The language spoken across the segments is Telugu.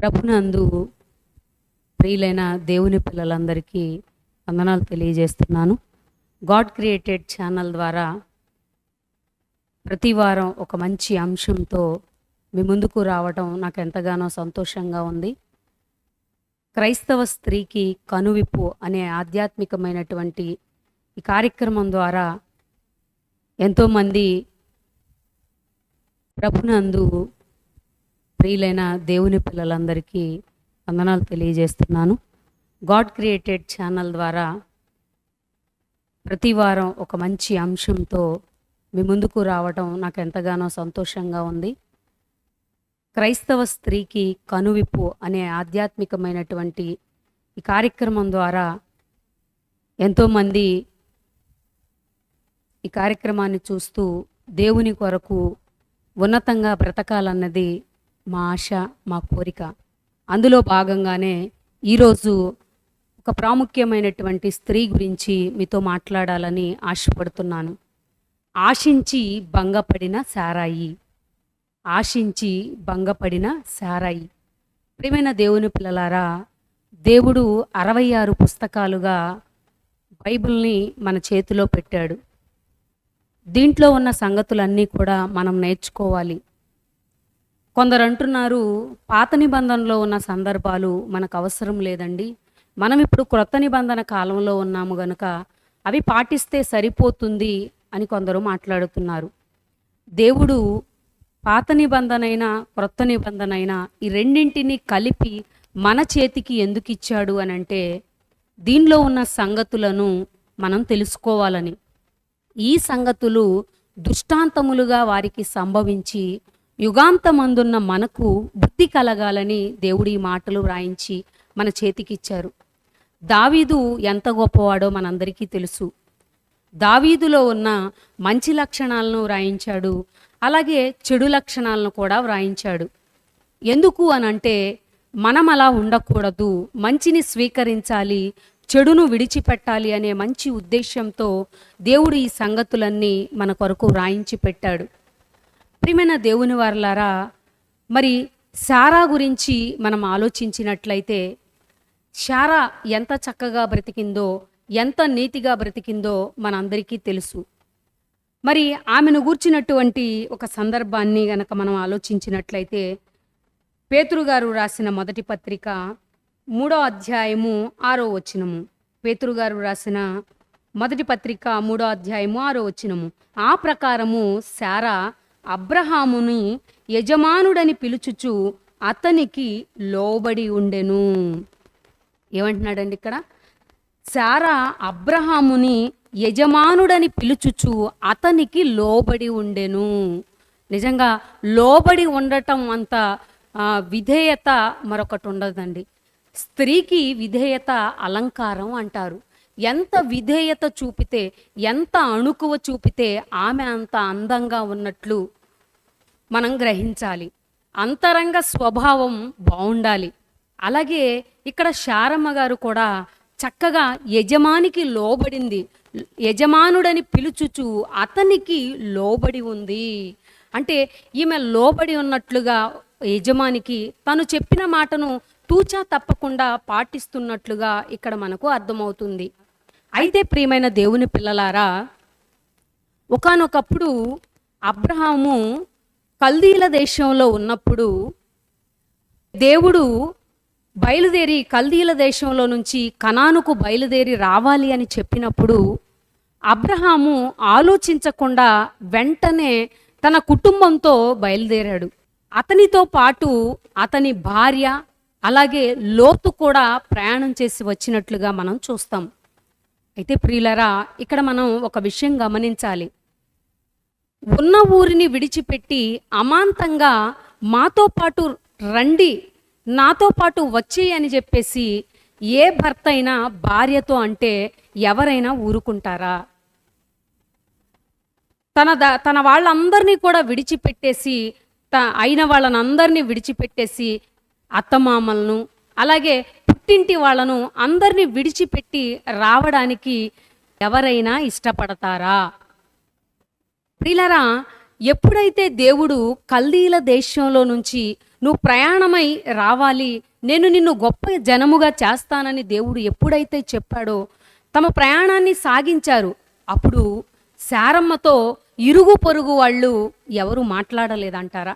ప్రభునందు ప్రియులైన దేవుని పిల్లలందరికీ వందనాలు తెలియజేస్తున్నాను. గాడ్ క్రియేటెడ్ ఛానల్ ద్వారా ప్రతి వారం ఒక మంచి అంశంతో మీ ముందుకు రావటం నాకు ఎంతగానో సంతోషంగా ఉంది. క్రైస్తవ స్త్రీకి కనువిప్పు అనే ఆధ్యాత్మికమైనటువంటి ఈ కార్యక్రమం ద్వారా ఎంతోమంది ప్రభునందు ప్రియులైన దేవుని పిల్లలందరికీ వందనాలు తెలియజేస్తున్నాను. గాడ్ క్రియేటెడ్ ఛానల్ ద్వారా ప్రతి వారం ఒక మంచి అంశంతో మీ ముందుకు రావటం నాకు ఎంతగానో సంతోషంగా ఉంది. క్రైస్తవ స్త్రీకి కనువిప్పు అనే ఆధ్యాత్మికమైనటువంటి ఈ కార్యక్రమం ద్వారా ఎంతోమంది ఈ కార్యక్రమాన్ని చూస్తూ దేవుని కొరకు ఉన్నతంగా బ్రతకాలన్నది మా ఆశ మా కోరిక. అందులో భాగంగానే ఈరోజు ఒక ప్రాముఖ్యమైనటువంటి స్త్రీ గురించి మీతో మాట్లాడాలని ఆశపడుతున్నాను. ఆశించి భంగపడిన సారాయి. ఆశించి భంగపడిన సారాయి. ప్రియమైన దేవుని పిల్లలారా దేవుడు అరవై ఆరు పుస్తకాలుగా బైబిల్ని మన చేతిలో పెట్టాడు. దీంట్లో ఉన్న సంగతులన్నీ కూడా మనం నేర్చుకోవాలి. కొందరు అంటున్నారు పాత నిబంధనలో ఉన్న సందర్భాలు మనకు అవసరం లేదండి. మనం ఇప్పుడు క్రొత్త నిబంధన కాలంలో ఉన్నాము గనుక అవి పాటిస్తే సరిపోతుంది అని కొందరు మాట్లాడుతున్నారు. దేవుడు పాత నిబంధన అయినా క్రొత్త నిబంధన అయినా ఈ రెండింటిని కలిపి మన చేతికి ఎందుకు ఇచ్చాడు అని అంటే దీనిలో ఉన్న సంగతులను మనం తెలుసుకోవాలని. ఈ సంగతులు దృష్టాంతములుగా వారికి సంభవించి యుగాంతమందున్న మనకు బుద్ధి కలగాలని దేవుడి మాటలు వ్రాయించి మన చేతికిచ్చారు. దావీదు ఎంత గొప్పవాడో మనందరికీ తెలుసు. దావీదులో ఉన్న మంచి లక్షణాలను వ్రాయించాడు. అలాగే చెడు లక్షణాలను కూడా వ్రాయించాడు. ఎందుకు అని అంటే మనం అలా ఉండకూడదు. మంచిని స్వీకరించాలి చెడును విడిచిపెట్టాలి అనే మంచి ఉద్దేశంతో దేవుడు ఈ సంగతులన్నీ మన కొరకు వ్రాయించి పెట్టాడు. ప్రియమైన దేవుని వారలారా మరి శారా గురించి మనం ఆలోచించినట్లయితే శారా ఎంత చక్కగా బ్రతికిందో ఎంత నీతిగా బ్రతికిందో మనందరికీ తెలుసు. మరి ఆమెను గూర్చినటువంటి ఒక సందర్భాన్ని గనక మనం ఆలోచించినట్లయితే పేతురుగారు రాసిన మొదటి పత్రిక మూడో అధ్యాయము ఆరో వచనము. పేతురు గారు రాసిన మొదటి పత్రిక మూడో అధ్యాయము ఆరో వచనము. ఆ ప్రకారము శారా అబ్రహాముని యజమానుడని పిలుచుచు అతనికి లోబడి ఉండెను. ఏమంటున్నాడండి ఇక్కడ? సారా అబ్రహాముని యజమానుడని పిలుచుచు అతనికి లోబడి ఉండెను. నిజంగా లోబడి ఉండటం అంత విధేయత మరొకటి ఉండదండి. స్త్రీకి విధేయత అలంకారం అంటారు. ఎంత విధేయత చూపితే ఎంత అణుకువ చూపితే ఆమె అంత అందంగా ఉన్నట్లు మనం గ్రహించాలి. అంతరంగ స్వభావం బాగుండాలి అలాగే ఇక్కడ శారమ్మ గారు కూడా చక్కగా యజమానికి లోబడింది. యజమానుడని పిలుచుచు అతనికి లోబడి ఉంది. అంటే ఈమె లోబడి ఉన్నట్లుగా యజమానికి తను చెప్పిన మాటను తూచా తప్పకుండా పాటిస్తున్నట్లుగా ఇక్కడ మనకు అర్థమవుతుంది. అయితే ప్రియమైన దేవుని పిల్లలారా ఒకానొకప్పుడు అబ్రహాము కల్దీల దేశంలో ఉన్నప్పుడు దేవుడు బయలుదేరి కల్దీల దేశంలో నుంచి కనానుకు బయలుదేరి రావాలి అని చెప్పినప్పుడు అబ్రహాము ఆలోచించకుండా వెంటనే తన కుటుంబంతో బయలుదేరాడు. అతనితో పాటు అతని భార్య అలాగే లోతు కూడా ప్రయాణం చేసి వచ్చినట్లుగా మనం చూస్తాం. అయితే ప్రియులరా ఇక్కడ మనం ఒక విషయం గమనించాలి. ఉన్న ఊరిని విడిచిపెట్టి అమాంతంగా మాతో పాటు రండి నాతో పాటు వచ్చి అని చెప్పేసి ఏ భర్త అయినా భార్యతో అంటే ఎవరైనా ఊరుకుంటారా? తన ద తన వాళ్ళందరినీ కూడా విడిచిపెట్టేసి త అయిన వాళ్ళనందరినీ విడిచిపెట్టేసి అత్తమామలను అలాగే పుట్టింటి వాళ్ళను అందరినీ విడిచిపెట్టి రావడానికి ఎవరైనా ఇష్టపడతారా? ప్రిలరా ఎప్పుడైతే దేవుడు కల్దీల దేశంలో నుంచి నువ్వు ప్రయాణమై రావాలి నేను నిన్ను గొప్ప జనముగా చేస్తానని దేవుడు ఎప్పుడైతే చెప్పాడో తమ ప్రయాణాన్ని సాగించారు. అప్పుడు శారమ్మతో ఇరుగు పొరుగు వాళ్ళు ఎవరు మాట్లాడలేదంటారా?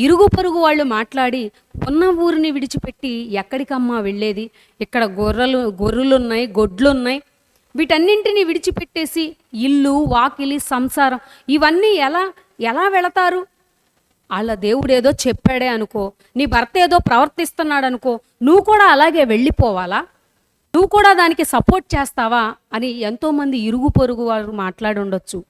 ఇరుగు పొరుగు వాళ్ళు మాట్లాడి ఉన్న ఊరిని విడిచిపెట్టి ఎక్కడికమ్మా వెళ్ళేది? ఇక్కడ గొర్రెలు గొర్రెలున్నాయి గొడ్లున్నాయి. వీటన్నింటినీ విడిచిపెట్టేసి ఇల్లు వాకిలి సంసారం ఇవన్నీ ఎలా ఎలా వెళతారు? వాళ్ళ దేవుడు ఏదో చెప్పాడే అనుకో నీ భర్త ఏదో ప్రవర్తిస్తున్నాడు అనుకో నువ్వు కూడా అలాగే వెళ్ళిపోవాలా? నువ్వు కూడా దానికి సపోర్ట్ చేస్తావా? అని ఎంతోమంది ఇరుగు పొరుగు వారు మాట్లాడుండొచ్చు.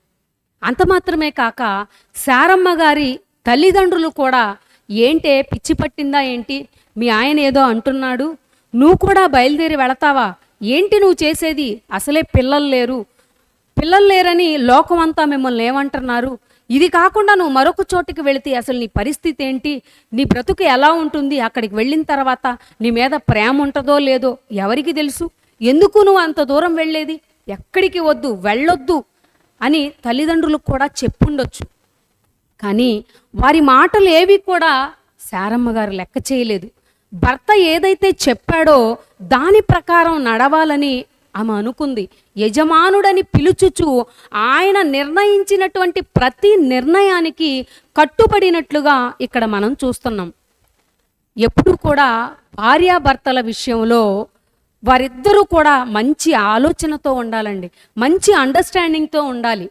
అంత మాత్రమే కాక శారమ్మ గారి తల్లిదండ్రులు కూడా ఏంటే పిచ్చి పట్టిందా ఏంటి? మీ ఆయన ఏదో అంటున్నాడు. నువ్వు కూడా బయలుదేరి వెళతావా? ఏంటి నువ్వు చేసేది? అసలే పిల్లలు లేరు. పిల్లలు లేరని లోకం అంతా మిమ్మల్ని ఏమంటున్నారు? ఇది కాకుండా నువ్వు మరొక చోటికి వెళితే అసలు నీ పరిస్థితి ఏంటి? నీ బ్రతుకు ఎలా ఉంటుంది? అక్కడికి వెళ్ళిన తర్వాత నీ మీద ప్రేమ ఉంటుందో లేదో ఎవరికి తెలుసు? ఎందుకు నువ్వు అంత దూరం వెళ్ళేది? ఎక్కడికి వద్దు వెళ్ళొద్దు అని తల్లిదండ్రులకు కూడా చెప్పుండొచ్చు. కానీ వారి మాటలు ఏవి కూడా శారమ్మ గారు లెక్క చేయలేదు. భర్త ఏదైతే చెప్పాడో దాని ప్రకారం నడవాలని ఆమె అనుకుంది. యజమానుడని పిలుచుచు ఆయన నిర్ణయించినటువంటి ప్రతి నిర్ణయానికి కట్టుబడినట్లుగా ఇక్కడ మనం చూస్తున్నాం. ఎప్పుడు కూడా భార్యాభర్తల విషయంలో వారిద్దరూ కూడా మంచి ఆలోచనతో ఉండాలండి. మంచి అండర్స్టాండింగ్తో ఉండాలి.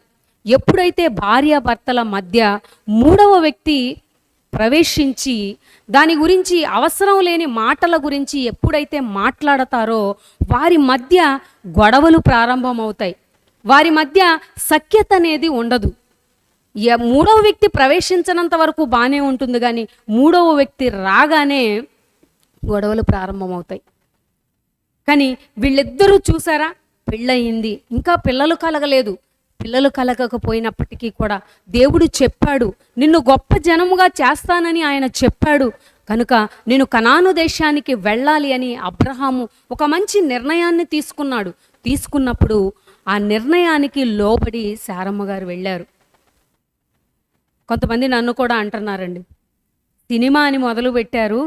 ఎప్పుడైతే భార్యాభర్తల మధ్య మూడవ వ్యక్తి ప్రవేశించి దాని గురించి అవసరం లేని మాటల గురించి ఎప్పుడైతే మాట్లాడతారో వారి మధ్య గొడవలు ప్రారంభమవుతాయి. వారి మధ్య సఖ్యత అనేది ఉండదు. మూడవ వ్యక్తి ప్రవేశించినంత వరకు బాగానే ఉంటుంది కానీ మూడవ వ్యక్తి రాగానే గొడవలు ప్రారంభమవుతాయి. కానీ వీళ్ళిద్దరూ చూసారా? పెళ్ళయింది. ఇంకా పిల్లలు కలగలేదు. పిల్లలు కలగకపోయినప్పటికీ కూడా దేవుడు చెప్పాడు నిన్ను గొప్ప జనముగా చేస్తానని ఆయన చెప్పాడు. కనుక నేను కనాను దేశానికి వెళ్ళాలి అని అబ్రహాము ఒక మంచి నిర్ణయాన్ని తీసుకున్నాడు. తీసుకున్నప్పుడు ఆ నిర్ణయానికి లోబడి శారమ్మ గారు వెళ్ళారు. కొంతమంది నన్ను కూడా అంటున్నారండి. సినిమా అని మొదలు పెట్టారు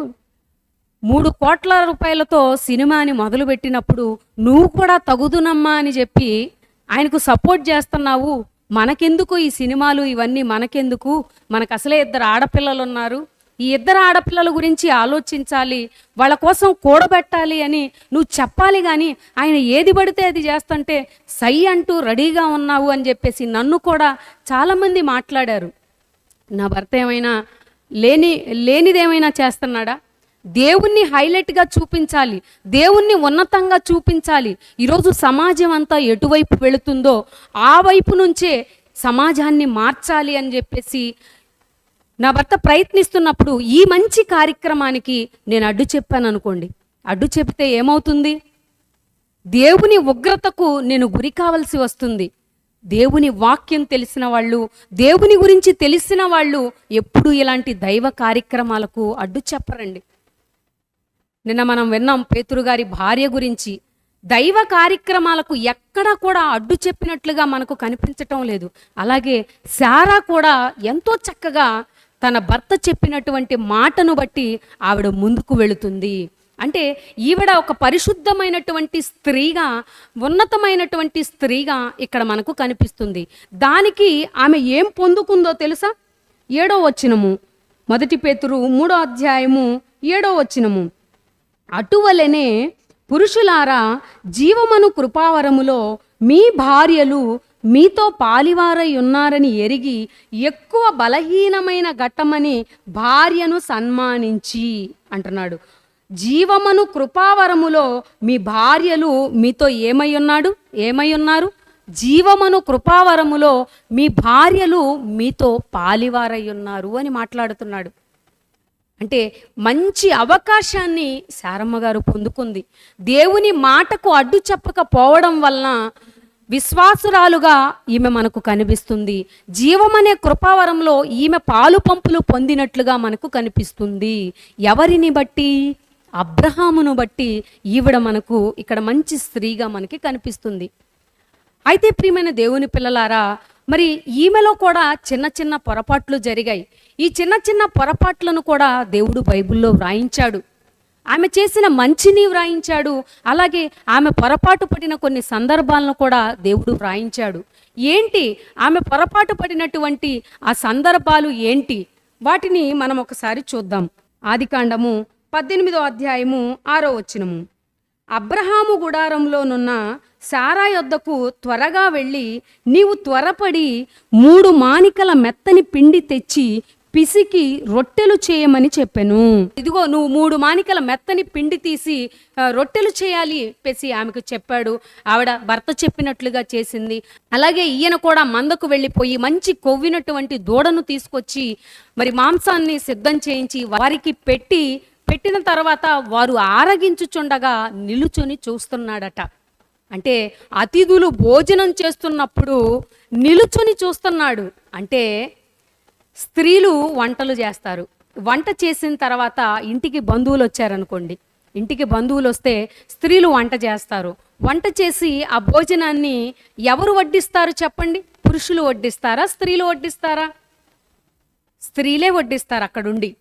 మూడు కోట్ల రూపాయలతో సినిమాని మొదలుపెట్టినప్పుడు నువ్వు కూడా తగుదునమ్మా అని చెప్పి ఆయనకు సపోర్ట్ చేస్తున్నావు. మనకెందుకు ఈ సినిమాలు ఇవన్నీ? మనకెందుకు? మనకు అసలే ఇద్దరు ఆడపిల్లలు ఉన్నారు ఈ ఇద్దరు ఆడపిల్లల గురించి ఆలోచించాలి. వాళ్ళ కోసం కూడబెట్టాలి అని నువ్వు చెప్పాలి కానీ ఆయన ఏది పడితే అది చేస్తుంటే సై అంటూ రెడీగా ఉన్నావు అని చెప్పేసి నన్ను కూడా చాలామంది మాట్లాడారు. నా భర్త ఏమైనా లేని లేనిదేమైనా చేస్తున్నాడా? దేవుణ్ణి హైలైట్గా చూపించాలి. దేవుణ్ణి ఉన్నతంగా చూపించాలి. ఈరోజు సమాజం అంతా ఎటువైపు వెళుతుందో ఆ వైపు నుంచే సమాజాన్ని మార్చాలి అని చెప్పేసి నా భర్త ప్రయత్నిస్తున్నప్పుడు ఈ మంచి కార్యక్రమానికి నేను అడ్డు చెప్పాను అనుకోండి. అడ్డు చెప్తే ఏమవుతుంది? దేవుని ఉగ్రతకు నేను గురి కావలసి వస్తుంది. దేవుని వాక్యం తెలిసిన వాళ్ళు దేవుని గురించి తెలిసిన వాళ్ళు ఎప్పుడు ఇలాంటి దైవ కార్యక్రమాలకు అడ్డు చెప్పరండి. నిన్న మనం విన్నాం పేతురు గారి భార్య గురించి. దైవ కార్యక్రమాలకు ఎక్కడా కూడా అడ్డు చెప్పినట్లుగా మనకు కనిపించటం లేదు. అలాగే శారా కూడా ఎంతో చక్కగా తన భర్త చెప్పినటువంటి మాటను బట్టి ఆవిడ ముందుకు వెళుతుంది. అంటే ఈవిడ ఒక పరిశుద్ధమైనటువంటి స్త్రీగా ఉన్నతమైనటువంటి స్త్రీగా ఇక్కడ మనకు కనిపిస్తుంది. దానికి ఆమె ఏం పొందుకుందో తెలుసా? ఏడో వచ్చినము మొదటి పేతురు మూడో అధ్యాయము ఏడో వచ్చినము అటువలనే పురుషులారా జీవమను కృపావరములో మీ భార్యలు మీతో పాలివారై ఉన్నారని ఎరిగి ఎక్కువ బలహీనమైన ఘట్టమని భార్యను సన్మానించి అంటున్నాడు. జీవమను కృపావరములో మీ భార్యలు మీతో ఏమై ఉన్నాడు? ఏమై ఉన్నారు? జీవమను కృపావరములో మీ భార్యలు మీతో పాలివారై ఉన్నారు అని మాట్లాడుతున్నాడు. అంటే మంచి అవకాశాన్ని శారమ్మ గారు పొందుకుంది. దేవుని మాటకు అడ్డు చెప్పకపోవడం వలన విశ్వాసురాలుగా ఈమె మనకు కనిపిస్తుంది. జీవమనే కృపావరంలో ఈమె పాలు పంపులు పొందినట్లుగా మనకు కనిపిస్తుంది. ఎవరిని బట్టి? అబ్రహామును బట్టి ఈవిడ మనకు ఇక్కడ మంచి స్త్రీగా మనకి కనిపిస్తుంది. అయితే ప్రియమైన దేవుని పిల్లలారా మరి ఈమెలో కూడా చిన్న చిన్న పొరపాట్లు జరిగాయి. ఈ చిన్న చిన్న పొరపాట్లను కూడా దేవుడు బైబిల్లో వ్రాయించాడు. ఆమె చేసిన మంచిని వ్రాయించాడు. అలాగే ఆమె పొరపాటు పడిన కొన్ని సందర్భాలను కూడా దేవుడు వ్రాయించాడు. ఏంటి? ఆమె పొరపాటు పడినటువంటి ఆ సందర్భాలు ఏంటి? వాటిని మనం ఒకసారి చూద్దాం. ఆదికాండము పద్దెనిమిదో అధ్యాయము ఆరో వచనము. అబ్రహాము గుడారంలోనున్న సారా యొద్దకు త్వరగా వెళ్ళి నీవు త్వరపడి మూడు మానికల మెత్తని పిండి తెచ్చి పిసికి రొట్టెలు చేయమని చెప్పాను. ఇదిగో నువ్వు మూడు మానికల మెత్తని పిండి తీసి రొట్టెలు చేయాలి పెసి ఆమెకు చెప్పాడు. ఆవిడ భర్త చెప్పినట్లుగా చేసింది. అలాగే ఈయన కూడా మందకు వెళ్ళిపోయి మంచి కొవ్వినటువంటి దూడను తీసుకొచ్చి మరి మాంసాన్ని సిద్ధం చేయించి వారికి పెట్టి పెట్టిన తర్వాత వారు ఆరగించుచుండగా నిలుచొని చూస్తున్నాడట. అంటే అతిథులు భోజనం చేస్తున్నప్పుడు నిలుచొని చూస్తున్నాడు. అంటే స్త్రీలు వంటలు చేస్తారు. వంట చేసిన తర్వాత ఇంటికి బంధువులు వచ్చారనుకోండి. ఇంటికి బంధువులు వస్తే స్త్రీలు వంట చేస్తారు. వంట చేసి ఆ భోజనాన్ని ఎవరు వడ్డిస్తారు చెప్పండి? పురుషులు వడ్డిస్తారా? స్త్రీలు వడ్డిస్తారా? స్త్రీలే వడ్డిస్తారు అక్కడుండి.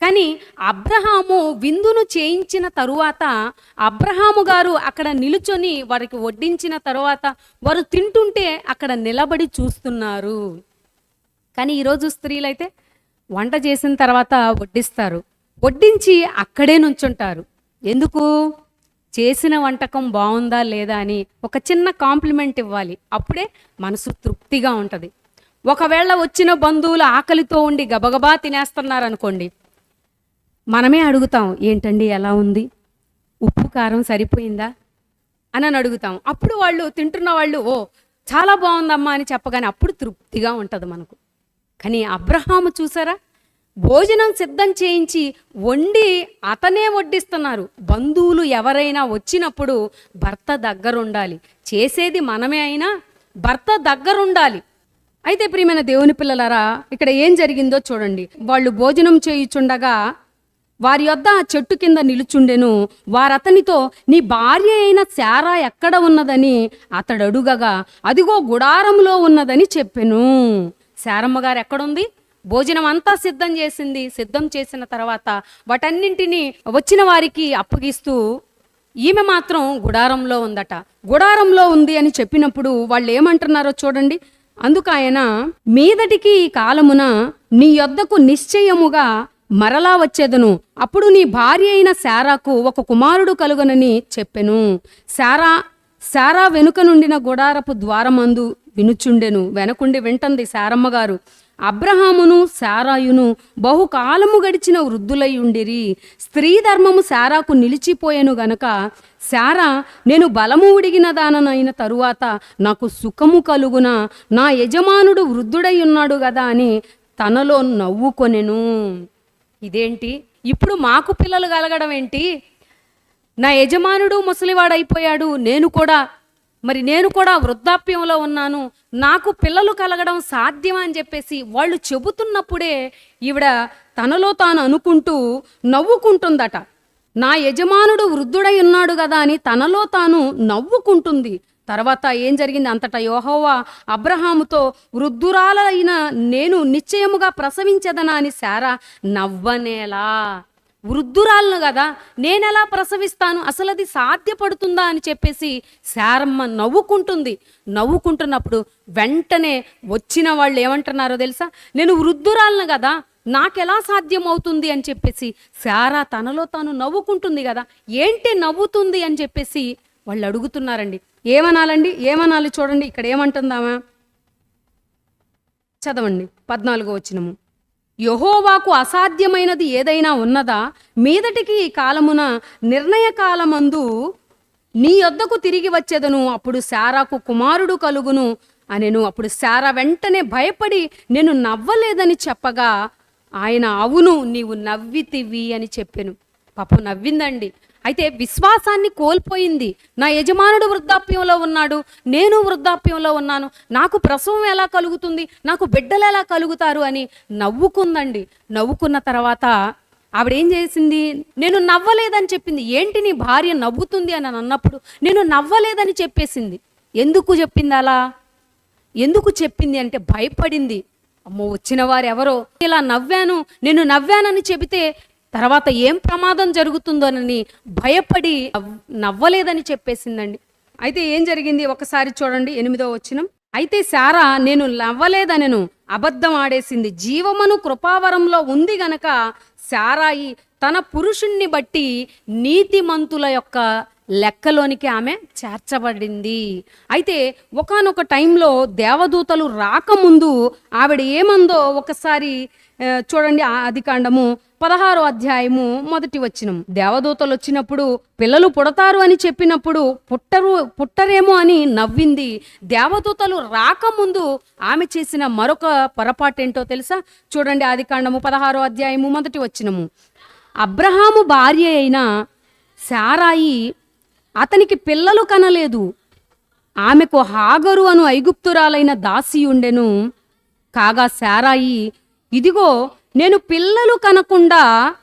కానీ అబ్రహాము విందును చేయించిన తరువాత అబ్రహాము గారు అక్కడ నిలుచొని వారికి వడ్డించిన తరువాత వారు తింటుంటే అక్కడ నిలబడి చూస్తున్నారు. కానీ ఈరోజు స్త్రీలైతే వంట చేసిన తర్వాత వడ్డిస్తారు. వడ్డించి అక్కడే నుంచుంటారు. ఎందుకు? చేసిన వంటకం బాగుందా లేదా అని ఒక చిన్న కాంప్లిమెంట్ ఇవ్వాలి. అప్పుడే మనసు తృప్తిగా ఉంటుంది. ఒకవేళ వచ్చిన బంధువులు ఆకలితో ఉండి గబగబా తినేస్తున్నారు అనుకోండి మనమే అడుగుతాం ఏంటండి ఎలా ఉంది? ఉప్పు కారం సరిపోయిందా? అని అని అడుగుతాం. అప్పుడు వాళ్ళు తింటున్న వాళ్ళు ఓ చాలా బాగుందమ్మా అని చెప్పగానే అప్పుడు తృప్తిగా ఉంటుంది మనకు. కానీ అబ్రహాము చూసారా? భోజనం సిద్ధం చేయించి వండి అతనే వడ్డిస్తున్నారు. బంధువులు ఎవరైనా వచ్చినప్పుడు భర్త దగ్గరుండాలి. చేసేది మనమే అయినా భర్త దగ్గరుండాలి. అయితే ప్రియమైన దేవుని పిల్లలారా ఇక్కడ ఏం జరిగిందో చూడండి. వాళ్ళు భోజనం చేయుచుండగా వారి యొద్ద ఆ చెట్టు కింద నిలుచుండెను. వారతనితో నీ భార్య అయిన శారా ఎక్కడ ఉన్నదని? అతడు అడుగగా అదిగో గుడారంలో ఉన్నదని చెప్పెను. శారమ్మ గారు ఎక్కడుంది? భోజనం అంతా సిద్ధం చేసింది. సిద్ధం చేసిన తర్వాత వాటన్నింటినీ వచ్చిన వారికి అప్పగిస్తూ ఈమె మాత్రం గుడారంలో ఉందట. గుడారంలో ఉంది అని చెప్పినప్పుడు వాళ్ళు ఏమంటున్నారో చూడండి. అందుకు ఆయన మీదటికి ఈ కాలమున నీ యొద్దకు నిశ్చయముగా మరలా వచ్చేదను. అప్పుడు నీ భార్య అయిన శారాకు ఒక కుమారుడు కలుగనని చెప్పెను. శారా శారా వెనుక నుండిన గుడారపు ద్వారమందు వినుచుండెను. వెనకుండి వింటుంది శారమ్మ గారు అబ్రహామును శారాయును బహుకాలము గడిచిన వృద్ధులై ఉండిరి. స్త్రీ ధర్మము శారాకు నిలిచిపోయెను గనక శారా నేను బలము ఉడిగిన దాననైన తరువాత నాకు సుఖము కలుగున నా యజమానుడు వృద్ధుడై ఉన్నాడు గదా అని తనలో నవ్వుకొనెను. ఇదేంటి? ఇప్పుడు మాకు పిల్లలు కలగడం ఏంటి? నా యజమానుడు ముసలివాడైపోయాడు. నేను కూడా మరి నేను కూడా వృద్ధాప్యంలో ఉన్నాను. నాకు పిల్లలు కలగడం సాధ్యమా అని చెప్పేసి వాళ్ళు చెబుతున్నప్పుడే ఈవిడ తనలో తాను అనుకుంటూ నవ్వుకుంటుందట. నా యజమానుడు వృద్ధుడై ఉన్నాడు కదా అని తనలో తాను నవ్వుకుంటుంది. తర్వాత ఏం జరిగింది? అంతటా యోహోవా అబ్రహాముతో వృద్ధురాలైన నేను నిశ్చయముగా ప్రసవించదనా అని శారా నవ్వనేలా. వృద్ధురాలను కదా నేనెలా ప్రసవిస్తాను? అసలు అది సాధ్యపడుతుందా అని చెప్పేసి శారమ్మ నవ్వుకుంటుంది. నవ్వుకుంటున్నప్పుడు వెంటనే వచ్చిన వాళ్ళు ఏమంటున్నారో తెలుసా? నేను వృద్ధురాలను కదా నాకెలా సాధ్యం అవుతుంది అని చెప్పేసి శారా తనలో తాను నవ్వుకుంటుంది కదా ఏంటి నవ్వుతుంది అని చెప్పేసి వాళ్ళు అడుగుతున్నారండి. ఏమనాలండి? ఏమనాలి చూడండి. ఇక్కడ ఏమంటుందామా? చదవండి. పద్నాలుగో వచ్చినము యహోవాకు అసాధ్యమైనది ఏదైనా ఉన్నదా? మీదటికి ఈ కాలమున నిర్ణయ కాలమందు నీ యొద్దకు తిరిగి వచ్చేదను. అప్పుడు శారాకు కుమారుడు కలుగును అనెను. అప్పుడు శారా వెంటనే భయపడి నేను నవ్వలేదని చెప్పగా ఆయన అవును నీవు నవ్వితివి అని చెప్పాను. పాపం నవ్విందండి. అయితే విశ్వాసాన్ని కోల్పోయింది. నా యజమానుడు వృద్ధాప్యంలో ఉన్నాడు. నేను వృద్ధాప్యంలో ఉన్నాను. నాకు ప్రసవం ఎలా కలుగుతుంది? నాకు బిడ్డలు ఎలా కలుగుతారు అని నవ్వుకుందండి. నవ్వుకున్న తర్వాత ఆవిడ ఏం చేసింది? నేను నవ్వలేదని చెప్పింది. ఏంటి నీ భార్య నవ్వుతుంది అని అన్నప్పుడు నేను నవ్వలేదని చెప్పేసింది. ఎందుకు చెప్పింది అలా? ఎందుకు చెప్పింది అంటే భయపడింది. అమ్మో వచ్చిన వారు ఎవరో ఇలా నవ్వాను. నేను నవ్వానని చెబితే తర్వాత ఏం ప్రమాదం జరుగుతుందోనని భయపడి నవ్వలేదని చెప్పేసిందండి. అయితే ఏం జరిగింది? ఒకసారి చూడండి ఎనిమిదో వచ్చినం అయితే శారా నేను నవ్వలేదనను. అబద్ధం ఆడేసింది. జీవమను కృపావరంలో ఉంది గనక శారాయి తన పురుషుణ్ణి బట్టి నీతిమంతుల యొక్క లెక్కలోనికి ఆమె చేర్చబడింది. అయితే ఒకానొక టైంలో దేవదూతలు రాకముందు ఆవిడ ఏమందో ఒకసారి చూడండి ఆ ఆదికాండము పదహారో అధ్యాయము మొదటి వచ్చినం దేవదూతలు వచ్చినప్పుడు పిల్లలు పుడతారు అని చెప్పినప్పుడు పుట్టరు పుట్టరేమో అని నవ్వింది. దేవదూతలు రాకముందు ఆమె చేసిన మరొక పొరపాటేంటో తెలుసా? చూడండి ఆదికాండము పదహారో అధ్యాయము మొదటి వచ్చినము అబ్రహాము భార్య అయిన శారాయి అతనికి పిల్లలు కనలేదు. ఆమెకు హాగరు అను ఐగుప్తురాలైన దాసి ఉండెను కాగా శారాయి ఇదిగో నేను పిల్లలు కనకుండా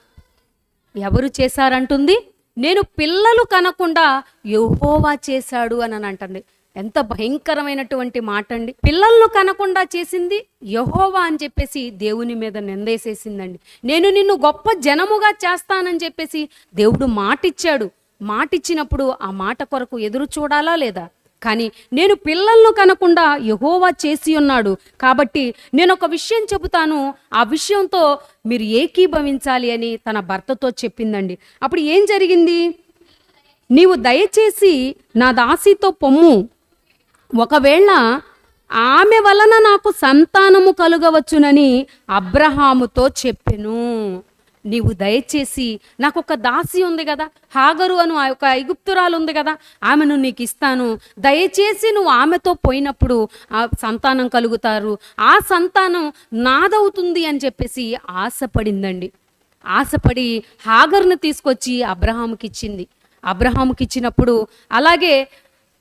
ఎవరు చేశారంటుంది? నేను పిల్లలు కనకుండా యహోవా చేశాడు అని అని అంటుంది. ఎంత భయంకరమైనటువంటి మాట అండి పిల్లలను కనకుండా చేసింది యహోవా అని చెప్పేసి దేవుని మీద నిందేసేసిందండి. నేను నిన్ను గొప్ప జనముగా చేస్తానని చెప్పేసి దేవుడు మాటిచ్చాడు. మాటిచ్చినప్పుడు ఆ మాట కొరకు ఎదురు చూడాలా లేదా? కానీ నేను పిల్లలను కనకుండా యహోవా చేసి ఉన్నాడు. కాబట్టి నేను ఒక విషయం చెబుతాను. ఆ విషయంతో మీరు ఏకీభవించాలి అని తన భర్తతో చెప్పిందండి. అప్పుడు ఏం జరిగింది? నీవు దయచేసి నా దాసితో పొమ్ము. ఒకవేళ ఆమె వలన నాకు సంతానము కలుగవచ్చునని అబ్రహాముతో చెప్పెను. నీవు దయచేసి నాకు ఒక దాసి ఉంది కదా హాగరు అను ఆ యొక్క ఐగుప్తురాలు ఉంది కదా ఆమెను నీకు ఇస్తాను దయచేసి నువ్వు ఆమెతో పోయినప్పుడు ఆ సంతానం కలుగుతారు. ఆ సంతానం నాదవుతుంది అని చెప్పేసి ఆశపడిందండి. ఆశపడి హాగర్ను తీసుకొచ్చి అబ్రహాముకి ఇచ్చింది అబ్రహాముకి ఇచ్చినప్పుడు అలాగే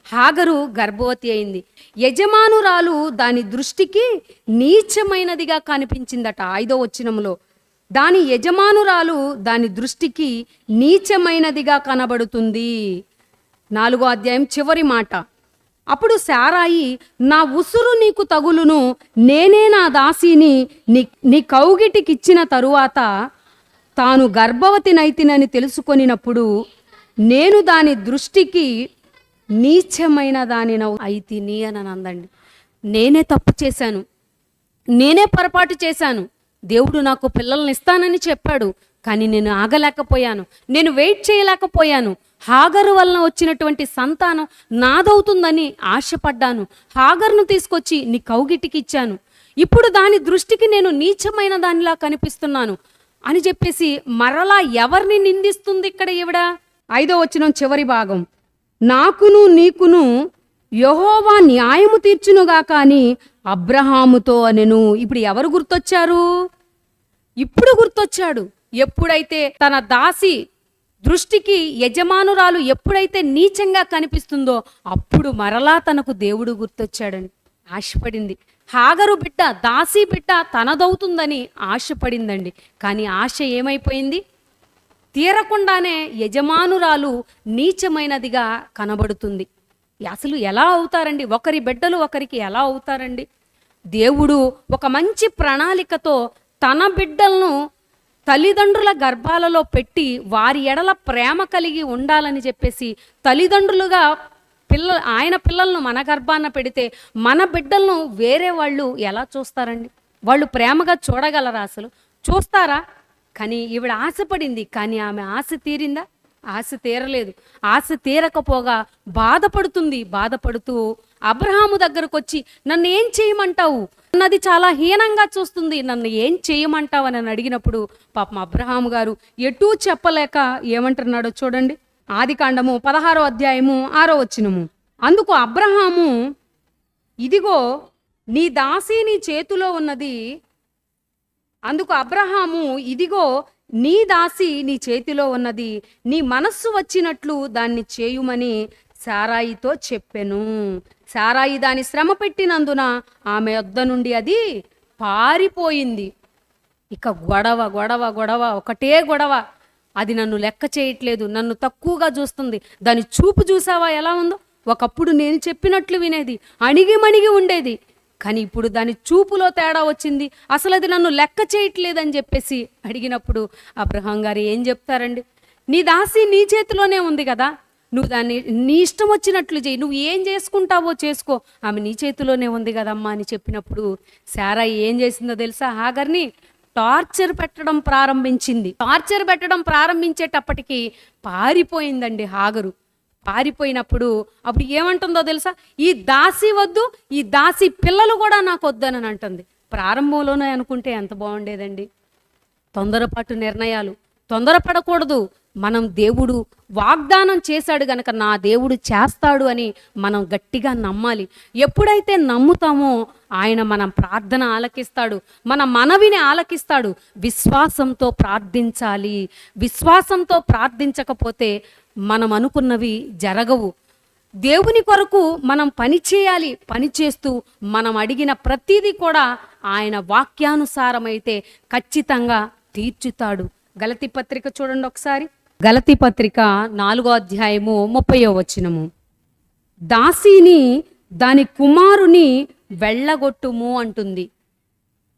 హాగరు గర్భవతి అయింది. యజమానురాలు దాని దృష్టికి నీచమైనదిగా కనిపించిందట ఐదో వచ్చినంలో దాని యజమానురాలు దాని దృష్టికి నీచమైనదిగా కనబడుతుంది. నాలుగో అధ్యాయం చివరి మాట. అప్పుడు శారాయి నా ఉసురు నీకు తగులును నేనే నా దాసిని నీ నీ కౌగిటికిచ్చిన తరువాత తాను గర్భవతి నైతినని తెలుసుకొనినప్పుడు నేను దాని దృష్టికి నీచమైన దాని అయితిని అని అందండి నేనే తప్పు చేశాను. నేనే పొరపాటు చేశాను. దేవుడు నాకు పిల్లల్ని ఇస్తానని చెప్పాడు కానీ నేను ఆగలేకపోయాను. నేను వెయిట్ చేయలేకపోయాను. హాగరు వలన వచ్చినటువంటి సంతానం నాదవుతుందని ఆశపడ్డాను. హాగర్ను తీసుకొచ్చి నీ కౌగిటికి ఇచ్చాను. ఇప్పుడు దాని దృష్టికి నేను నీచమైన దానిలా కనిపిస్తున్నాను అని చెప్పేసి మరలా ఎవరిని నిందిస్తుంది ఇక్కడ ఈవిడ? ఐదో వచ్చిన చివరి భాగం. నాకును నీకును యహోవా న్యాయము తీర్చునుగా కానీ అబ్రహాముతో అనెను. ఇప్పుడు ఎవరు గుర్తొచ్చారు? ఇప్పుడు గుర్తొచ్చాడు. ఎప్పుడైతే తన దాసి దృష్టికి యజమానురాలు ఎప్పుడైతే నీచంగా కనిపిస్తుందో అప్పుడు మరలా తనకు దేవుడు గుర్తొచ్చాడని ఆశపడింది. హాగరు బిడ్డ దాసి బిడ్డ తనదవుతుందని ఆశపడిందండి. కానీ ఆశ ఏమైపోయింది? తీరకుండానే యజమానురాలు నీచమైనదిగా కనబడుతుంది. అసలు ఎలా అవుతారండి? ఒకరి బిడ్డలు ఒకరికి ఎలా అవుతారండి? దేవుడు ఒక మంచి ప్రణాళికతో తన బిడ్డలను తల్లిదండ్రుల గర్భాలలో పెట్టి వారి ఎడల ప్రేమ కలిగి ఉండాలని చెప్పేసి తల్లిదండ్రులుగా పిల్ల ఆయన పిల్లలను మన గర్భాన పెడితే మన బిడ్డలను వేరే వాళ్ళు ఎలా చూస్తారండి? వాళ్ళు ప్రేమగా చూడగలరా అసలు? చూస్తారా? కానీ ఈవిడ ఆశపడింది కానీ ఆమె ఆశ తీరిందా? ఆశ తీరలేదు. ఆశ తీరకపోగా బాధపడుతుంది. బాధపడుతూ అబ్రహాము దగ్గరకు వచ్చి నన్ను ఏం చేయమంటావు? నన్నది చాలా హీనంగా చూస్తుంది. నన్ను ఏం చేయమంటావు? అని అడిగినప్పుడు పాపం అబ్రహాము గారు ఎటూ చెప్పలేక ఏమంటున్నాడో చూడండి. ఆది కాండము పదహారో అధ్యాయము ఆరో వచ్చినము అందుకు అబ్రహాము ఇదిగో నీ దాసి నీ చేతిలో ఉన్నది. అందుకు అబ్రహాము ఇదిగో నీ దాసి నీ చేతిలో ఉన్నది నీ మనస్సు వచ్చినట్లు దాన్ని చేయుమని సారాయితో చెప్పెను. సారాయి దాని శ్రమ పెట్టినందున ఆమె వద్ద నుండి అది పారిపోయింది. ఇక గొడవ గొడవ గొడవ ఒకటే గొడవ. అది నన్ను లెక్క చేయట్లేదు నన్ను తక్కువగా చూస్తుంది. దాని చూపు చూసావా ఎలా ఉందో? ఒకప్పుడు నేను చెప్పినట్లు వినేది అణిగి మణిగి ఉండేది. కానీ ఇప్పుడు దాని చూపులో తేడా వచ్చింది. అసలు అది నన్ను లెక్క చేయట్లేదని చెప్పేసి అడిగినప్పుడు అబ్రహాం గారు ఏం చెప్తారండి? నీ దాసి నీ చేతిలోనే ఉంది కదా. నువ్వు దాన్ని నీ ఇష్టం వచ్చినట్లు చేయి. నువ్వు ఏం చేసుకుంటావో చేసుకో. ఆమె నీ చేతిలోనే ఉంది కదమ్మా అని చెప్పినప్పుడు శారా ఏం చేసిందో తెలుసా? హాగర్ని టార్చర్ పెట్టడం ప్రారంభించింది. టార్చర్ పెట్టడం ప్రారంభించేటప్పటికి పారిపోయిందండి హాగరు. పారిపోయినప్పుడు అప్పుడు ఏమంటుందో తెలుసా? ఈ దాసి వద్దు ఈ దాసి పిల్లలు కూడా నాకు వద్దనని అంటుంది. ప్రారంభంలోనే అనుకుంటే ఎంత బాగుండేదండి. తొందరపాటు నిర్ణయాలు. తొందరపడకూడదు. మనం దేవుడు వాగ్దానం చేశాడు గనక నా దేవుడు చేస్తాడు అని మనం గట్టిగా నమ్మాలి. ఎప్పుడైతే నమ్ముతామో ఆయన మనం ప్రార్థన ఆలకిస్తాడు మన మనవిని ఆలకిస్తాడు. విశ్వాసంతో ప్రార్థించాలి. విశ్వాసంతో ప్రార్థించకపోతే మనం అనుకున్నవి జరగవు. దేవుని కొరకు మనం పని చేయాలి పని చేస్తూ మనం అడిగిన ప్రతిదీ కూడా ఆయన వాక్యానుసారమైతే ఖచ్చితంగా తీర్చుతాడు. గలతి పత్రిక చూడండి ఒకసారి. గలతి పత్రిక నాలుగో అధ్యాయము ముప్పయో వచనము. దాసిని దాని కుమారుని వెళ్ళగొట్టుము అంటుంది.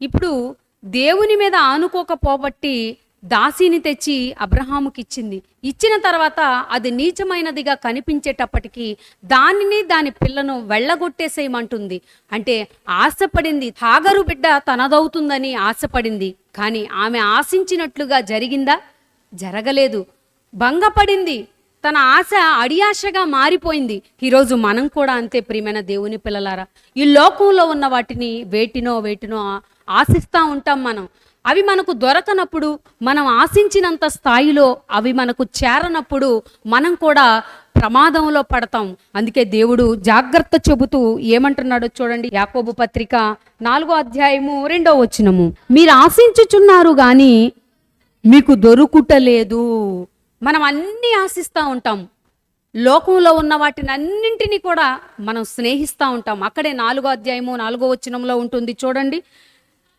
ఇప్పుడు దేవుని మీద ఆనుకోకపోబట్టి దాసిని తెచ్చి అబ్రహాముకి ఇచ్చింది ఇచ్చిన తర్వాత అది నీచమైనదిగా కనిపించేటప్పటికీ దానిని దాని పిల్లను వెళ్ళగొట్టేసేయమంటుంది. అంటే ఆశపడింది. హాగరు బిడ్డ తనదవుతుందని ఆశపడింది. కానీ ఆమె ఆశించినట్లుగా జరిగిందా? జరగలేదు. భంగపడింది. తన ఆశ అడియాశగా మారిపోయింది. ఈరోజు మనం కూడా అంతే ప్రియమైన దేవుని పిల్లలారా. ఈ లోకంలో ఉన్న వాటిని వేటినో వేటినో ఆశిస్తూ ఉంటాం మనం. అవి మనకు దొరకనప్పుడు మనం ఆశించినంత స్థాయిలో అవి మనకు చేరనప్పుడు మనం కూడా ప్రమాదంలో పడతాం. అందుకే దేవుడు జాగ్రత్త చెబుతూ ఏమంటున్నాడో చూడండి. యాకోబు పత్రిక నాలుగో అధ్యాయము రెండో వచనము. మీరు ఆశించుచున్నారు కానీ మీకు దొరుకుటలేదు మనం అన్నీ ఆశిస్తూ ఉంటాం. లోకంలో ఉన్న వాటిని అన్నింటినీ కూడా మనం స్నేహిస్తూ ఉంటాం. అక్కడే నాలుగో అధ్యాయము నాలుగో వచనంలో ఉంటుంది చూడండి.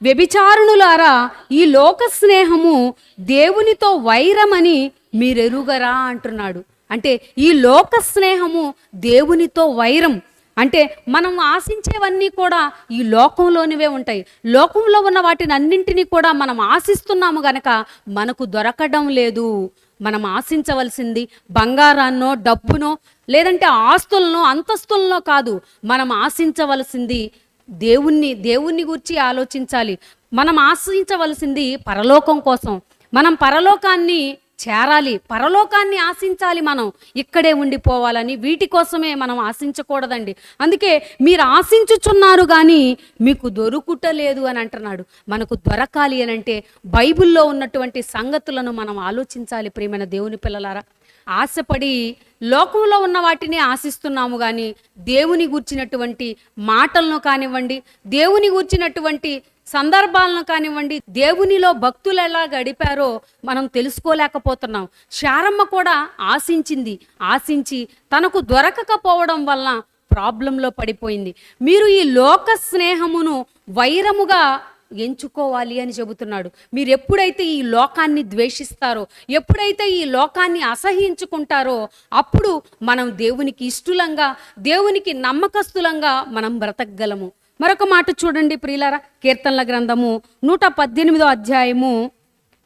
వ్యభిచారుణులారా ఈ లోక స్నేహము దేవునితో వైరమని మీరెరుగరా అంటున్నాడు. అంటే ఈ లోక స్నేహము దేవునితో వైరం. అంటే మనం ఆశించేవన్నీ కూడా ఈ లోకంలోనివే ఉంటాయి. లోకంలో ఉన్న వాటిని అన్నింటినీ కూడా మనం ఆశిస్తున్నాము గనక మనకు దొరకడం లేదు. మనం ఆశించవలసింది బంగారాన్నో డబ్బునో లేదంటే ఆస్తులనో అంతస్తులనో కాదు. మనం ఆశించవలసింది దేవుణ్ణి దేవుణ్ణి గురించి ఆలోచించాలి. మనం ఆశించవలసింది పరలోకం కోసం. మనం పరలోకాన్ని చేరాలి. పరలోకాన్ని ఆశించాలి మనం. ఇక్కడే ఉండిపోవాలని వీటి కోసమే మనం ఆశించకూడదండి. అందుకే మీరు ఆశించుచున్నారు కానీ మీకు దొరుకుటలేదు అని అంటున్నాడు. మనకు దొరకాలి అని అంటే బైబిల్లో ఉన్నటువంటి సంగతులను మనం ఆలోచించాలి ప్రియమైన దేవుని పిల్లలారా. ఆశపడి లోకంలో ఉన్న వాటిని ఆశిస్తున్నాము కానీ దేవుని గూర్చినటువంటి మాటలను కానివ్వండి దేవుని గూర్చినటువంటి సందర్భాలను కానివ్వండి దేవునిలో భక్తులు ఎలా గడిపారో మనం తెలుసుకోలేకపోతున్నాం. శారమ్మ కూడా ఆశించింది. ఆశించి తనకు దొరకకపోవడం వలన ప్రాబ్లంలో పడిపోయింది. మీరు ఈ లోక స్నేహమును వైరముగా ఎంచుకోవాలి అని చెబుతున్నాడు. మీరు ఎప్పుడైతే ఈ లోకాన్ని ద్వేషిస్తారో ఎప్పుడైతే ఈ లోకాన్ని అసహించుకుంటారో అప్పుడు మనం దేవునికి ఇష్టలంగా దేవునికి నమ్మకస్తులంగా మనం బ్రతకగలము. మరొక మాట చూడండి ప్రియులారా కీర్తనల గ్రంథము నూట పద్దెనిమిదో అధ్యాయము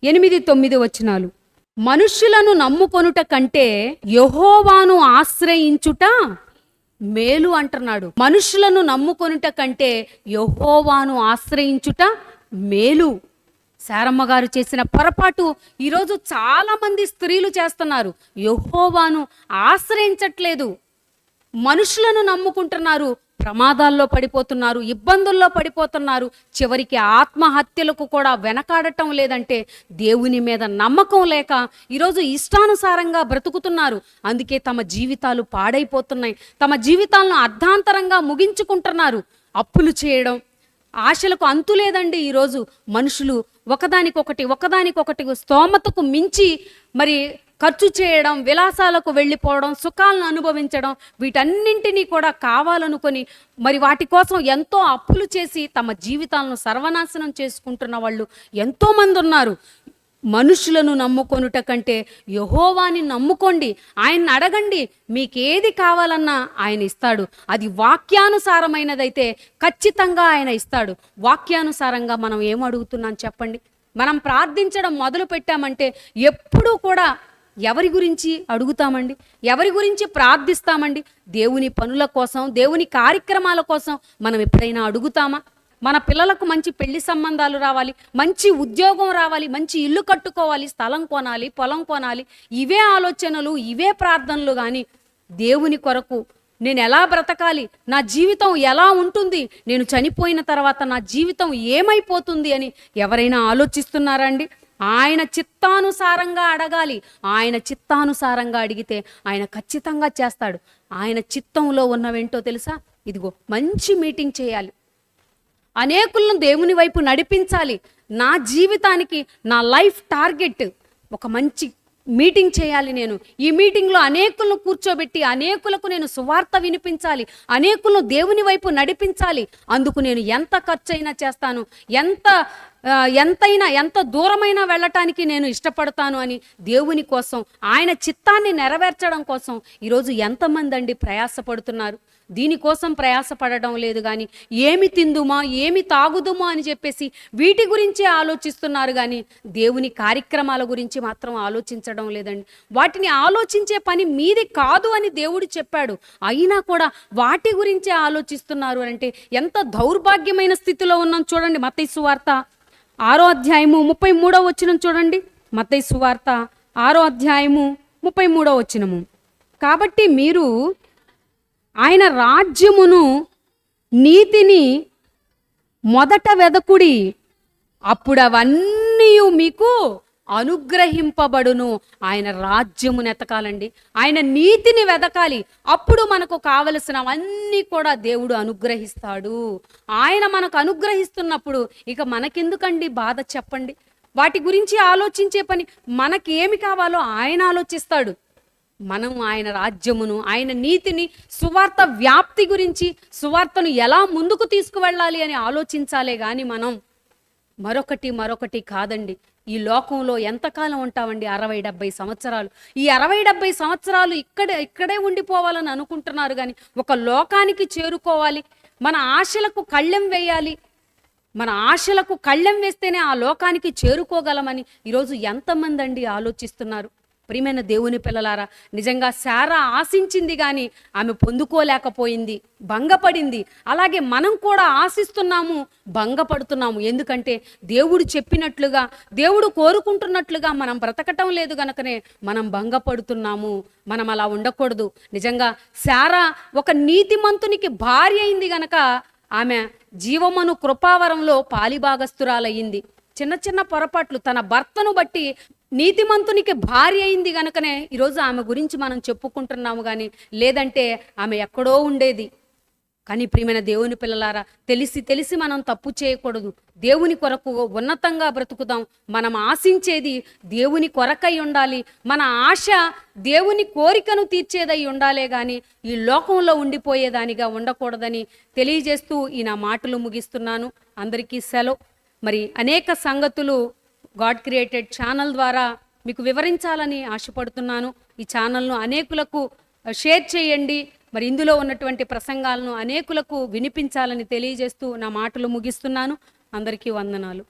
ఎనిమిది తొమ్మిది వచనాలు. మనుష్యులను నమ్ముకొనుట కంటే యహోవాను ఆశ్రయించుట మేలు అంటున్నాడు. మనుషులను నమ్ముకొనుట కంటే యహోవాను ఆశ్రయించుట మేలు. శారమ్మ గారు చేసిన పొరపాటు ఈరోజు చాలామంది స్త్రీలు చేస్తున్నారు. యహోవాను ఆశ్రయించట్లేదు. మనుషులను నమ్ముకుంటున్నారు. ప్రమాదాల్లో పడిపోతున్నారు ఇబ్బందుల్లో పడిపోతున్నారు. చివరికి ఆత్మహత్యలకు కూడా వెనకాడటం లేదంటే దేవుని మీద నమ్మకం లేక ఈరోజు ఇష్టానుసారంగా బ్రతుకుతున్నారు. అందుకే తమ జీవితాలు పాడైపోతున్నాయి. తమ జీవితాలను అర్ధాంతరంగా ముగించుకుంటున్నారు. అప్పులు చేయడం ఆశలకు అంతు లేదండి ఈరోజు మనుషులు. ఒకదానికొకటి ఒకదానికొకటి స్తోమతకు మించి మరి ఖర్చు చేయడం విలాసాలకు వెళ్ళిపోవడం సుఖాలను అనుభవించడం వీటన్నింటినీ కూడా కావాలనుకొని మరి వాటి కోసం ఎంతో అప్పులు చేసి తమ జీవితాలను సర్వనాశనం చేసుకుంటున్న వాళ్ళు ఎంతోమంది ఉన్నారు. మనుషులను నమ్ముకొనుట కంటే యహోవాని నమ్ముకోండి. ఆయన్ని అడగండి మీకేది కావాలన్నా ఆయన ఇస్తాడు. అది వాక్యానుసారమైనదైతే ఖచ్చితంగా ఆయన ఇస్తాడు. వాక్యానుసారంగా మనం ఏం అడుగుతున్నాం చెప్పండి? మనం ప్రార్థించడం మొదలు పెట్టామంటే ఎప్పుడూ కూడా ఎవరి గురించి అడుగుతామండి? ఎవరి గురించి ప్రార్థిస్తామండి? దేవుని పనుల కోసం దేవుని కార్యక్రమాల కోసం మనం ఎప్పుడైనా అడుగుతామా? మన పిల్లలకు మంచి పెళ్ళి సంబంధాలు రావాలి మంచి ఉద్యోగం రావాలి మంచి ఇల్లు కట్టుకోవాలి స్థలం కొనాలి పొలం కొనాలి ఇవే ఆలోచనలు ఇవే ప్రార్థనలు కానీ దేవుని కొరకు నేను ఎలా బ్రతకాలి? నా జీవితం ఎలా ఉంటుంది? నేను చనిపోయిన తర్వాత నా జీవితం ఏమైపోతుంది అని ఎవరైనా ఆలోచిస్తున్నారా అండి ఆయన చిత్తానుసారంగా అడగాలి. ఆయన చిత్తానుసారంగా అడిగితే ఆయన ఖచ్చితంగా చేస్తాడు. ఆయన చిత్తంలో ఉన్నవేంటో తెలుసా? ఇదిగో మంచి మీటింగ్ చేయాలి. అనేకులను దేవుని వైపు నడిపించాలి. నా జీవితానికి నా లైఫ్ టార్గెట్ ఒక మంచి మీటింగ్ చేయాలి నేను. ఈ మీటింగ్లో అనేకులను కూర్చోబెట్టి అనేకులకు నేను సువార్త వినిపించాలి. అనేకులను దేవుని వైపు నడిపించాలి. అందుకు నేను ఎంత ఖర్చైనా చేస్తాను. ఎంత ఎంతైనా ఎంత దూరమైనా వెళ్ళటానికి నేను ఇష్టపడతాను అని దేవుని కోసం ఆయన చిత్తాన్ని నెరవేర్చడం కోసం ఈరోజు ఎంతమంది అండి ప్రయాసపడుతున్నారు దీనికోసం ప్రయాసపడడం లేదు కానీ ఏమి తిందుమా ఏమి తాగుదుమా అని చెప్పేసి వీటి గురించే ఆలోచిస్తున్నారు కానీ దేవుని కార్యక్రమాల గురించి మాత్రం ఆలోచించడం లేదండి. వాటిని ఆలోచించే పని మీది కాదు అని దేవుడు చెప్పాడు. అయినా కూడా వాటి గురించే ఆలోచిస్తున్నారు అంటే ఎంత దౌర్భాగ్యమైన స్థితిలో ఉన్నాం చూడండి మతైసు వార్త. ఆరో అధ్యాయము ముప్పై మూడో వచ్చినం చూడండి. మతైసు సువార్త ఆరో అధ్యాయము ముప్పై మూడో వచ్చినము కాబట్టి మీరు ఆయన రాజ్యమును నీతిని మొదట వెదకుడి. అప్పుడు అవన్నీ మీకు అనుగ్రహింపబడును. ఆయన రాజ్యమును ఎతకాలండి ఆయన నీతిని వెతకాలి అప్పుడు మనకు కావలసినవన్నీ కూడా దేవుడు అనుగ్రహిస్తాడు. ఆయన మనకు అనుగ్రహిస్తున్నప్పుడు ఇక మనకెందుకండి బాధ చెప్పండి? వాటి గురించి ఆలోచించే పని మనకి ఏమి కావాలో ఆయన ఆలోచిస్తాడు. మనం ఆయన రాజ్యమును ఆయన నీతిని సువార్త వ్యాప్తి గురించి సువార్తను ఎలా ముందుకు తీసుకువెళ్ళాలి అని ఆలోచించాలే కానీ మనం. మరొకటి మరొకటి కాదండి. ఈ లోకంలో ఎంతకాలం ఉంటామండి? అరవై డెబ్బై సంవత్సరాలు. ఈ అరవై డెబ్బై సంవత్సరాలు ఇక్కడే ఇక్కడే ఉండిపోవాలని అనుకుంటున్నారు కానీ ఒక లోకానికి చేరుకోవాలి. మన ఆశలకు కళ్ళెం వేయాలి. మన ఆశలకు కళ్ళెం వేస్తేనే ఆ లోకానికి చేరుకోగలమని ఈరోజు ఎంతమంది అండి ఆలోచిస్తున్నారు. ప్రియమైన దేవుని పిల్లలారా నిజంగా శారా ఆశించింది కానీ ఆమె పొందుకోలేకపోయింది భంగపడింది. అలాగే మనం కూడా ఆశిస్తున్నాము భంగపడుతున్నాము. ఎందుకంటే దేవుడు చెప్పినట్లుగా దేవుడు కోరుకుంటున్నట్లుగా మనం బ్రతకటం లేదు గనకనే మనం భంగపడుతున్నాము మనం అలా ఉండకూడదు. నిజంగా శారా ఒక నీతిమంతునికి భార్య అయింది గనక ఆమె జీవమను కృపావరంలో పాలిభాగస్థురాలయ్యింది. చిన్న చిన్న పొరపాట్లు తన భర్తను బట్టి నీతిమంతునికి భార్య అయింది గనుకనే ఈరోజు ఆమె గురించి మనం చెప్పుకుంటున్నాము కానీ లేదంటే ఆమె ఎక్కడో ఉండేది. కానీ ప్రియమైన దేవుని పిల్లలారా తెలిసి తెలిసి మనం తప్పు చేయకూడదు. దేవుని కొరకు ఉన్నతంగా బ్రతుకుదాం. మనం ఆశించేది దేవుని కొరకై ఉండాలి. మన ఆశ దేవుని కోరికను తీర్చేదై ఉండాలే కానీ ఈ లోకంలో ఉండిపోయేదానిగా ఉండకూడదని తెలియజేస్తూ ఈ నా మాటలు ముగిస్తున్నాను. అందరికీ సెలవు. మరి అనేక సంగతులు గాడ్ క్రియేటెడ్ ఛానల్ ద్వారా మీకు వివరించాలని ఆశపడుతున్నాను. ఈ ఛానల్ను అనేకులకు షేర్ చేయండి. మరి ఇందులో ఉన్నటువంటి ప్రసంగాలను అనేకులకు వినిపించాలని తెలియజేస్తూ నా మాటలు ముగిస్తున్నాను. అందరికీ వందనాలు.